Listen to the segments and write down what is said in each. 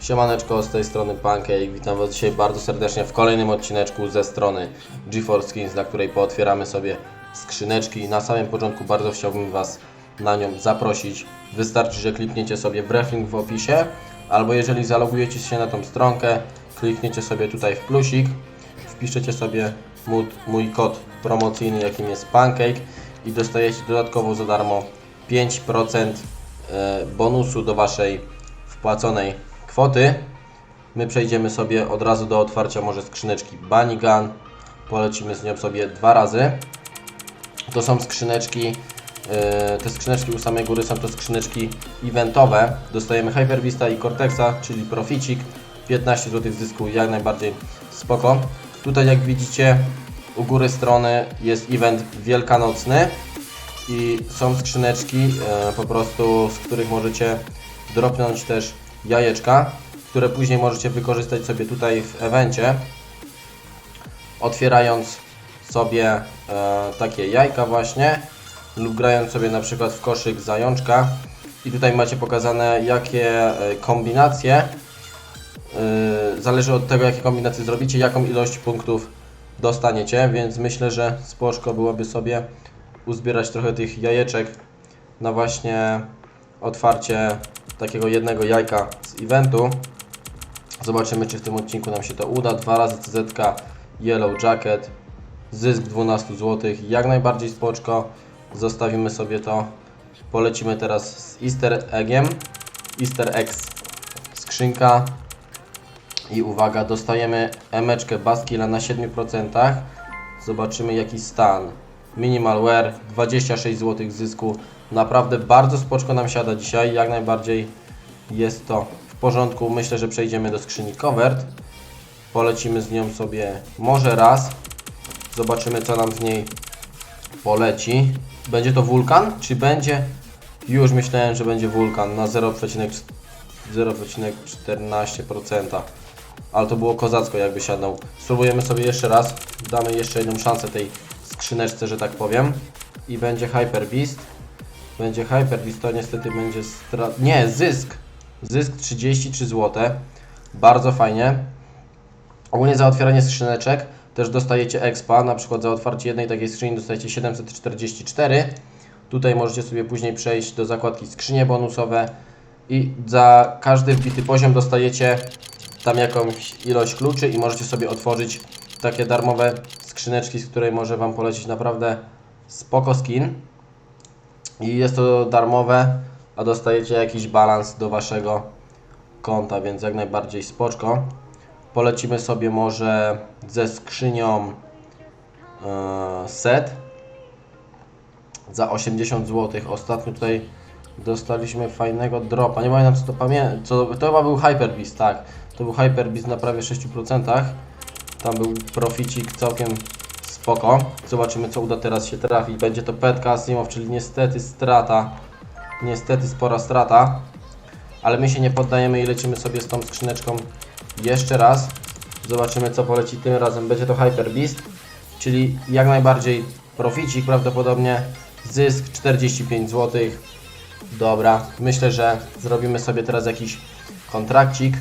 Siemaneczko, z tej strony Pancake. Witam Was dzisiaj bardzo serdecznie w kolejnym odcineczku ze strony GeForce Skins, na której pootwieramy sobie skrzyneczki. Na samym początku bardzo chciałbym Was na nią zaprosić. Wystarczy, że klikniecie sobie link w opisie, albo jeżeli zalogujecie się na tą stronkę, klikniecie sobie tutaj w plusik, wpiszecie sobie mój, mój kod promocyjny, jakim jest Pancake i dostajecie dodatkowo za darmo 5% e, bonusu do Waszej wpłaconej kwoty. My przejdziemy sobie od razu do otwarcia może skrzyneczki Bunny Gun. Polecimy z nią sobie dwa razy. To są skrzyneczki, e, te skrzyneczki u samej góry są to skrzyneczki eventowe. Dostajemy Hyper Vista i Cortexa, czyli proficik. 15 zł zysku, jak najbardziej spoko. Tutaj jak widzicie u góry strony jest event wielkanocny i są skrzyneczki e, po prostu, z których możecie dropnąć też jajeczka, które później możecie wykorzystać sobie tutaj w evencie, otwierając sobie e, takie jajka właśnie lub grając sobie na przykład w koszyk zajączka. I tutaj macie pokazane jakie e, kombinacje. Yy, zależy od tego, jakie kombinacje zrobicie, jaką ilość punktów dostaniecie, więc myślę, że spoczko byłoby sobie uzbierać trochę tych jajeczek na właśnie otwarcie takiego jednego jajka z eventu. Zobaczymy, czy w tym odcinku nam się to uda. Dwa razy CZ Yellow Jacket, zysk 12 zł, jak najbardziej spoczko. Zostawimy sobie to. Polecimy teraz z Easter Eggiem. Easter Eggs skrzynka i uwaga, dostajemy emeczkę Baskila na 7%. Zobaczymy jaki stan. Minimal wear, 26 zł zysku. Naprawdę bardzo spoczko nam siada dzisiaj. Jak najbardziej jest to w porządku. Myślę, że przejdziemy do skrzyni covert. Polecimy z nią sobie może raz. Zobaczymy co nam z niej poleci. Będzie to wulkan? Czy będzie? Już myślałem, że będzie wulkan na 0,4 0,14%. Ale to było kozacko jakby siadał. Spróbujemy sobie jeszcze raz. Damy jeszcze jedną szansę tej skrzyneczce, że tak powiem. I będzie Hyper Beast. Będzie Hyper Beast, to niestety będzie strat... Nie, zysk! Zysk 33 zł. Bardzo fajnie. Ogólnie za otwieranie skrzyneczek też dostajecie expa, na przykład za otwarcie jednej takiej skrzyni dostajecie 744. Tutaj możecie sobie później przejść do zakładki skrzynie bonusowe i za każdy wbity poziom dostajecie tam jakąś ilość kluczy i możecie sobie otworzyć takie darmowe skrzyneczki, z której może Wam polecić naprawdę spoko skin. I jest to darmowe, a dostajecie jakiś balans do Waszego konta, więc jak najbardziej spoczko. Polecimy sobie może ze skrzynią e, set za 80 zł. Ostatnio tutaj dostaliśmy fajnego dropa. Nie pamiętam co to pamiętam. Co, to chyba był Hyper Beast, tak. To był Hyper Beast na prawie 6%. Tam był proficik całkiem spoko. Zobaczymy co uda teraz się trafić. Będzie to Petka Asimov, czyli niestety strata. Niestety spora strata. Ale my się nie poddajemy i lecimy sobie z tą skrzyneczką jeszcze raz. Zobaczymy co poleci tym razem. Będzie to Hyper Beast, czyli jak najbardziej proficik prawdopodobnie. Zysk 45 zł. Dobra, myślę, że zrobimy sobie teraz jakiś kontrakcik.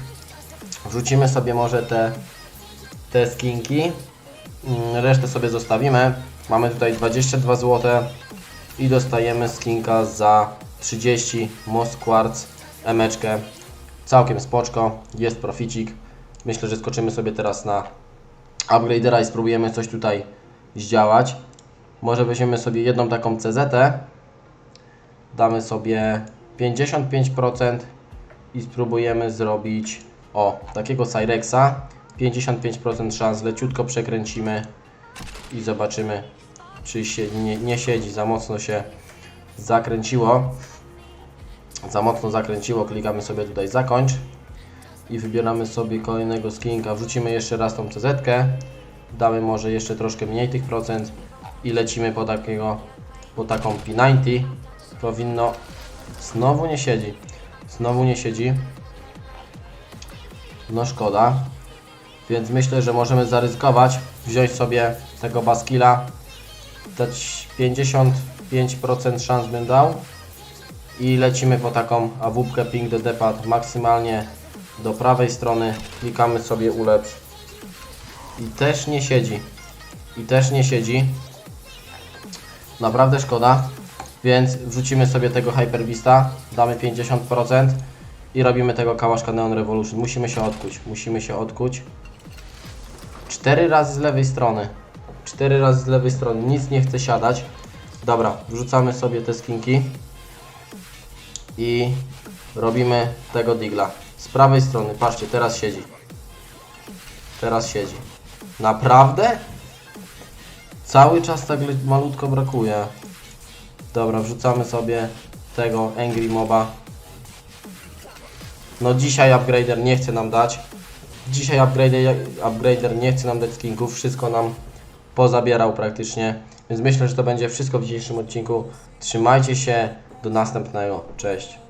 Wrzucimy sobie może te, te skinki. Mm, Resztę sobie zostawimy. Mamy tutaj 22 zł i dostajemy skinka za 30 Moss Quartz emeczkę. Całkiem spoczko, jest proficik. Myślę, że skoczymy sobie teraz na upgradera i spróbujemy coś tutaj zdziałać. Może weźmiemy sobie jedną taką CZ. Damy sobie 55% i spróbujemy zrobić o takiego Cyrexa. 55% szans, leciutko przekręcimy i zobaczymy, czy się nie, nie siedzi, za mocno się zakręciło. Za mocno zakręciło, klikamy sobie tutaj zakończ i wybieramy sobie kolejnego skinka. Wrzucimy jeszcze raz tą CZ, damy może jeszcze troszkę mniej tych procent i lecimy po takiego, po taką P90. Powinno, znowu nie siedzi, znowu nie siedzi. No szkoda. Więc myślę, że możemy zaryzykować, wziąć sobie tego Baskila, dać 55% szans bym dał i lecimy po taką awupkę Ping the Depad maksymalnie do prawej strony, klikamy sobie ulepsz. I też nie siedzi. I też nie siedzi. Naprawdę szkoda. Więc wrzucimy sobie tego Hyper Beasta, damy 50% i robimy tego kałaszka Neon Revolution. Musimy się odkuć, musimy się odkuć. Cztery razy z lewej strony. Cztery razy z lewej strony. Nic nie chce siadać. Dobra, wrzucamy sobie te skinki. I robimy tego digla. Z prawej strony, patrzcie, teraz siedzi. Teraz siedzi. Naprawdę? Cały czas tak malutko brakuje. Dobra, wrzucamy sobie tego Angry Moba. No dzisiaj upgrader nie chce nam dać. Dzisiaj upgrader, upgrader nie chce nam dać skinków, wszystko nam pozabierał praktycznie. Więc myślę, że to będzie wszystko w dzisiejszym odcinku. Trzymajcie się, do następnego. Cześć.